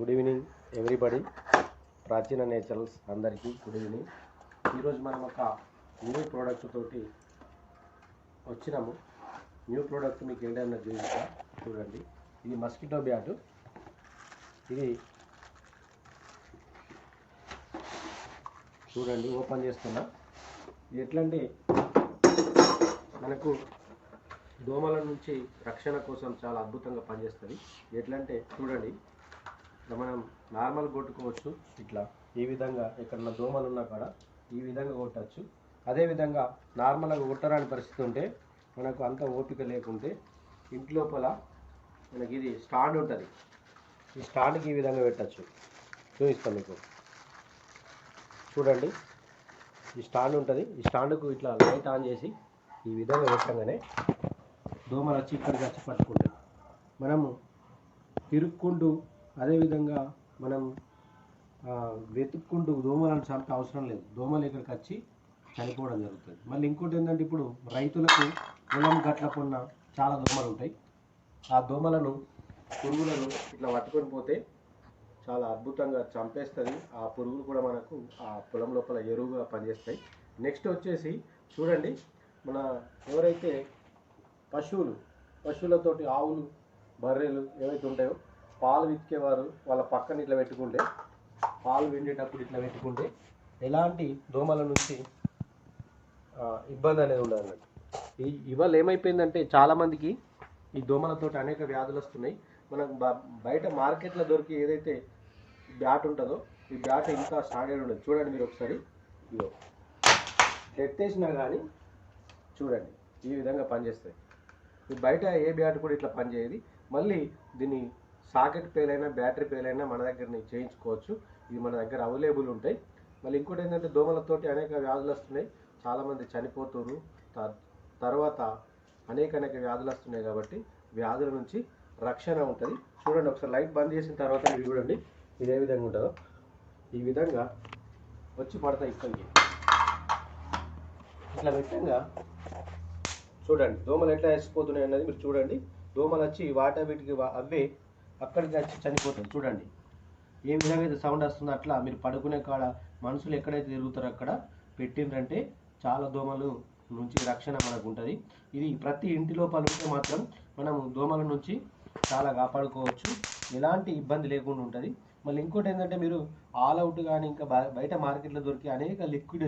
Good evening everybody. ప్రాచీన నేచరల్స్ అందరికీ good evening. ఈరోజు మనం ఒక న్యూ ప్రోడక్ట్ తోటి వచ్చినాము. న్యూ ప్రోడక్ట్ మీకు ఏంటన్నా చూపిస్తా? చూడండి. ఇది మస్కిటో బ్యాట్. ఇది చూడండి ఓపెన్ చేస్తున్నా. ఇది ఎట్లా అంటే మనకు దోమల నుంచి రక్షణ కోసం చాలా అద్భుతంగా పనిచేస్తుంది. ఎట్లా అంటే చూడండి మనం నార్మల్ కొట్టుకోవచ్చు. ఇట్లా ఈ విధంగా ఎక్కడన్నా దోమలు ఉన్నా కాడ ఈ విధంగా కొట్టచ్చు. అదేవిధంగా నార్మల్గా కొట్టరాని పరిస్థితి ఉంటే మనకు అంత ఓపిక లేకుంటే ఇంటి లోపల మనకి ఇది స్టాండ్ ఉంటుంది. ఈ స్టాండ్కి ఈ విధంగా పెట్టచ్చు. చూపిస్తాను మీకు. చూడండి. ఈ స్టాండ్ ఉంటుంది. ఈ స్టాండ్కు ఇట్లా లైట్ ఆన్ చేసి ఈ విధంగా పెట్టగానే దోమలు వచ్చి ఇక్కడికి వచ్చి పట్టుకుంటాయి. మనము తిరుక్కుంటూ అదేవిధంగా మనం వెతుక్కుంటూ దోమలను చంపే అవసరం లేదు. దోమలు ఇక్కడికి వచ్చి చనిపోవడం జరుగుతుంది. మళ్ళీ ఇంకోటి ఏంటంటే ఇప్పుడు రైతులకు పొలం గట్లకున్న చాలా దోమలు ఉంటాయి. ఆ దోమలను పురుగులను ఇట్లా పట్టుకొని పోతే చాలా అద్భుతంగా చంపేస్తుంది. ఆ పురుగులు కూడా మనకు ఆ పొలం లోపల ఎరువుగా పనిచేస్తాయి. నెక్స్ట్ వచ్చేసి చూడండి మన ఎవరైతే పశువులు పశువులతోటి ఆవులు బర్రెలు ఏవైతే ఉంటాయో పాలు వితికేవారు వాళ్ళ పక్కన ఇట్లా పెట్టుకుంటే పాలు వెండేటప్పుడు ఇట్లా పెట్టుకుంటే ఎలాంటి దోమల నుంచి ఇబ్బంది అనేది ఉండదు అన్నట్టు. ఈ ఇవాళ ఏమైపోయిందంటే చాలామందికి ఈ దోమలతోటి అనేక వ్యాధులు వస్తున్నాయి. మనకు బయట మార్కెట్లో దొరికి ఏదైతే బ్యాట్ ఉంటుందో ఈ బ్యాట్ ఇంకా స్టాండర్డ్ ఉండదు. చూడండి మీరు ఒకసారి. ఇదో ఎత్తేసినా కానీ చూడండి ఈ విధంగా పనిచేస్తాయి. ఈ బయట ఏ బ్యాట్ కూడా ఇట్లా పనిచేయదు. మళ్ళీ దీన్ని సాకెట్ పేలైనా బ్యాటరీ పేలైనా మన దగ్గర చేయించుకోవచ్చు. ఇవి మన దగ్గర అవైలబుల్ ఉంటాయి. మళ్ళీ ఇంకోటి ఏంటంటే దోమలతోటి అనేక వ్యాధులు వస్తున్నాయి. చాలామంది చనిపోతున్నారు. తర్వాత అనేక అనేక వ్యాధులు వస్తున్నాయి కాబట్టి వ్యాధుల నుంచి రక్షణ ఉంటుంది. చూడండి ఒకసారి లైట్ బంద్ చేసిన తర్వాత మీరు చూడండి ఇది ఏ విధంగా ఉంటుందో. ఈ విధంగా వచ్చి పడతాయి ఇక్కడికి ఇట్లా పెట్టంగా. చూడండి దోమలు ఎట్లా వేసిపోతున్నాయి అన్నది మీరు చూడండి. దోమలు వచ్చి వాట వీటికి అవే అక్కడికి వచ్చి చనిపోతాయి చూడండి. ఏ విధంగా అయితే సౌండ్ వస్తుందో అట్లా మీరు పడుకునే కాడ మనుషులు ఎక్కడైతే తిరుగుతారో అక్కడ పెట్టిండ్రంటే చాలా దోమలు నుంచి రక్షణ మనకు ఉంటుంది. ఇది ప్రతి ఇంటి లోపల ఉంటే మాత్రం మనం దోమల నుంచి చాలా కాపాడుకోవచ్చు. ఎలాంటి ఇబ్బంది లేకుండా ఉంటుంది. మళ్ళీ ఇంకోటి ఏంటంటే మీరు ఆల్ అవుట్ కానీ ఇంకా బయట మార్కెట్లో దొరికే అనేక లిక్విడ్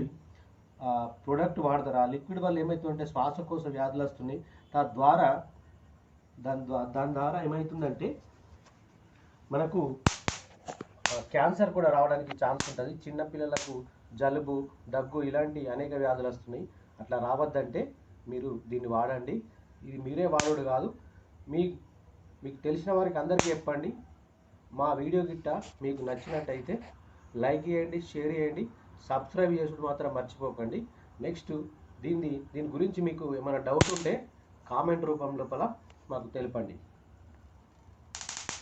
ప్రోడక్ట్ వాడతారు. ఆ లిక్విడ్ వల్ల ఏమవుతుందంటే శ్వాసకోశ వ్యాధులు వస్తున్నాయి. తద్వారా దాని ద్వారా దాని ద్వారా ఏమవుతుందంటే మనకు క్యాన్సర్ కూడా రావడానికి ఛాన్స్ ఉంటుంది. చిన్నపిల్లలకు జలుబు దగ్గు ఇలాంటి అనేక వ్యాధులు వస్తున్నాయి. అట్లా రావద్దంటే మీరు దీన్ని వాడండి. ఇది మీరే వాడోడు కాదు. మీ మీకు తెలిసిన వారికి అందరికీ చెప్పండి. మా వీడియో గిట్ట మీకు నచ్చినట్టయితే లైక్ చేయండి షేర్ చేయండి. సబ్స్క్రైబ్ చేసుడు మాత్రం మర్చిపోకండి. నెక్స్ట్ దీన్ని దీని గురించి మీకు ఏమైనా డౌట్ ఉంటే కామెంట్ రూపం లోపల మాకు తెలపండి.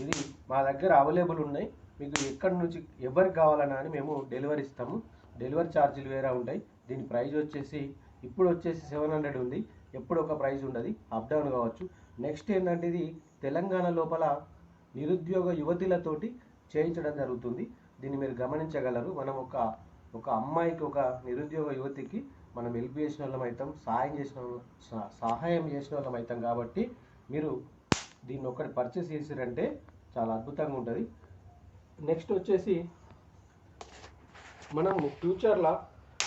ఇది మా దగ్గర అవైలబుల్ ఉన్నాయి. మీకు ఎక్కడి నుంచి ఎవరికి కావాలన్నా అని మేము డెలివరీ ఇస్తాము. డెలివరీ ఛార్జీలు వేరే ఉంటాయి. దీని ప్రైజ్ వచ్చేసి ఇప్పుడు వచ్చేసి సెవెన్ హండ్రెడ్ ఉంది. ఎప్పుడు ఒక ప్రైజ్ ఉండదు. అప్ డౌన్ కావచ్చు. నెక్స్ట్ ఏంటంటే ఇది తెలంగాణ లోపల నిరుద్యోగ యువతులతోటి చేయించడం జరుగుతుంది. దీన్ని మీరు గమనించగలరు. మనం ఒక ఒక అమ్మాయికి ఒక నిరుద్యోగ యువతికి మనం హెల్ప్ చేసిన వాళ్ళం అవుతాం సహాయం చేసిన సహ- సహాయం చేసిన వాళ్ళం అవుతాం కాబట్టి మీరు దీన్ని ఒక్కటి పర్చేస్ చేసారంటే చాలా అద్భుతంగా ఉంటుంది. నెక్స్ట్ వచ్చేసి మనం ఫ్యూచర్లో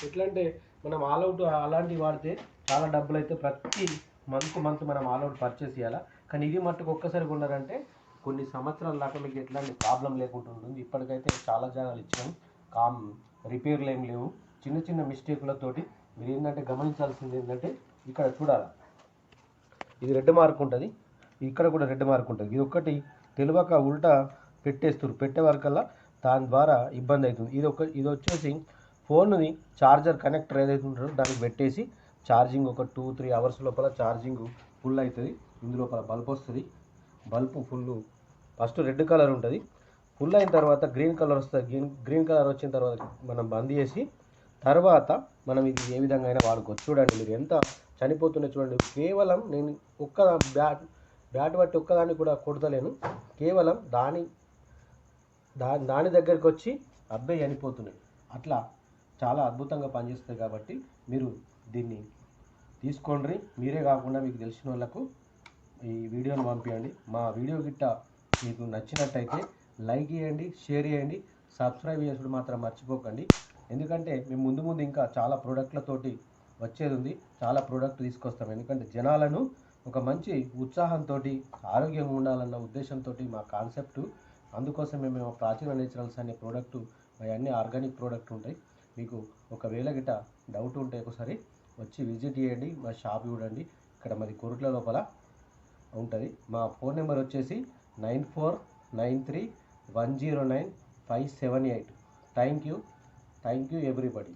ఎట్లా అంటే మనం ఆల్ అవుట్ అలాంటివి వాడితే చాలా డబ్బులు అయితే ప్రతి మంత్ మంత్ మనం ఆల్ అవుట్ పర్చేస్ చేయాలా? కానీ ఇది మట్టుకు ఒక్కసారి కొన్నారంటే కొన్ని సంవత్సరాల దాకా మీకు ఎట్లాంటి ప్రాబ్లం లేకుండా ఉంటుంది. ఇప్పటికైతే చాలా జాగాలు ఇచ్చాం కామ్ రిపేర్లు ఏం లేవు. చిన్న చిన్న మిస్టేకులతోటి మీరు ఏంటంటే గమనించాల్సింది ఏంటంటే ఇక్కడ చూడాలి. ఇది రెడ్ మార్క్ ఉంటుంది. ఇక్కడ కూడా రెడ్ మార్క్ ఉంటుంది. ఇది ఒక్కటి తెలియక ఉల్టా పెట్టేస్తారు పెట్టేవారికల్లా దాని ద్వారా ఇబ్బంది అవుతుంది. ఇది ఒక ఇది వచ్చేసి ఫోన్ని చార్జర్ కనెక్టర్ ఏదైతే ఉంటుందో దానికి పెట్టేసి ఛార్జింగ్ ఒక టూ త్రీ అవర్స్ లోపల ఛార్జింగ్ ఫుల్ అవుతుంది. ఇందులోపల బల్బ్ వస్తుంది. Bulb full. First red colour ఉంటుంది. ఫుల్ అయిన తర్వాత గ్రీన్ కలర్ వస్తుంది. గ్రీన్ గ్రీన్ కలర్ వచ్చిన తర్వాత మనం బంద్ చేసి తర్వాత మనం ఇది ఏ విధంగా అయినా వాడుకోవచ్చు. చూడండి మీరు ఎంత చనిపోతున్నాయి చూడండి. కేవలం నేను ఒక్క బ్యాట్ బ్యాట్ బట్టి ఒక్కదాన్ని కూడా కొడతలేను. కేవలం దాని దా దాని దగ్గరికి వచ్చి అబ్బాయి చనిపోతున్నాయి అట్లా చాలా అద్భుతంగా పనిచేస్తుంది కాబట్టి మీరు దీన్ని తీసుకోండి. మీరే కాకుండా మీకు తెలిసిన వాళ్ళకు ఈ వీడియోను పంపించండి మా వీడియో గిట్ట మీకు నచ్చినట్టయితే లైక్ చేయండి షేర్ చేయండి సబ్స్క్రైబ్ చేసుడు మాత్రం మర్చిపోకండి. ఎందుకంటే మేము ముందు ముందు ఇంకా చాలా ప్రోడక్ట్లతోటి వచ్చేది ఉంది. చాలా ప్రోడక్ట్ తీసుకొస్తాం. ఎందుకంటే జనాలను ఒక మంచి ఉత్సాహంతో ఆరోగ్యంగా ఉండాలన్న ఉద్దేశంతో మా కాన్సెప్ట్. అందుకోసమే మేము ప్రాచీన నేచురల్స్ అనే ప్రోడక్ట్ అవన్నీ ఆర్గానిక్ ప్రోడక్ట్ ఉంటాయి. మీకు ఒకవేళ గిట డౌట్ ఉంటే ఒకసారి వచ్చి విజిట్ చేయండి మా షాప్ చూడండి. ఇక్కడ మరి కొరుట్ల లోపల ఉంటుంది. మా ఫోన్ నెంబర్ వచ్చేసి nine four nine three one zero nine five seven eight. Thank you. Thank you everybody.